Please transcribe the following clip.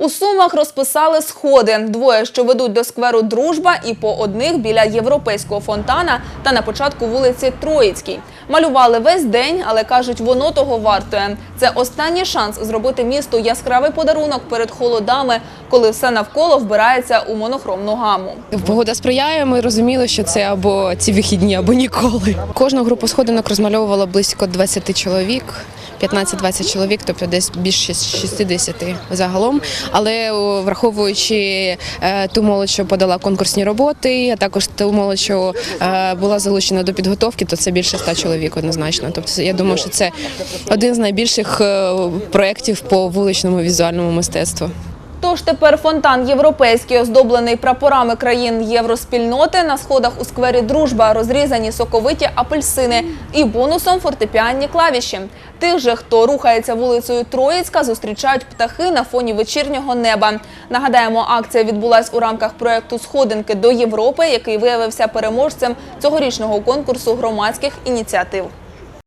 У Сумах розписали сходи. Двоє, що ведуть до скверу Дружба, і по одних біля європейського фонтана та на початку вулиці Троїцькій. Малювали весь день, але кажуть, воно того вартує. Це останній шанс зробити місту яскравий подарунок перед холодами, коли все навколо вбирається у монохромну гаму. Погода сприяє. Ми розуміли, що це або ці вихідні, або ніколи. Кожну групу сходинок розмальовувало близько 20 чоловік. 15-20 чоловік, тобто десь більше 60 загалом. Але враховуючи е, ту молодь, що подала конкурсні роботи, а також ту молодь, що е, була залучена до підготовки, то це більше 100 чоловік однозначно. Тобто я думаю, що це один з найбільших е, проєктів по вуличному візуальному мистецтву. Тож тепер фонтан європейський, оздоблений прапорами країн євроспільноти, на сходах у сквері Дружба розрізані соковиті апельсини і бонусом фортепіанні клавіші. Тих же, хто рухається вулицею Троїцька, зустрічають птахи на фоні вечірнього неба. Нагадаємо, акція відбулась у рамках проєкту Сходинки до Європи, який виявився переможцем цьогорічного конкурсу громадських ініціатив.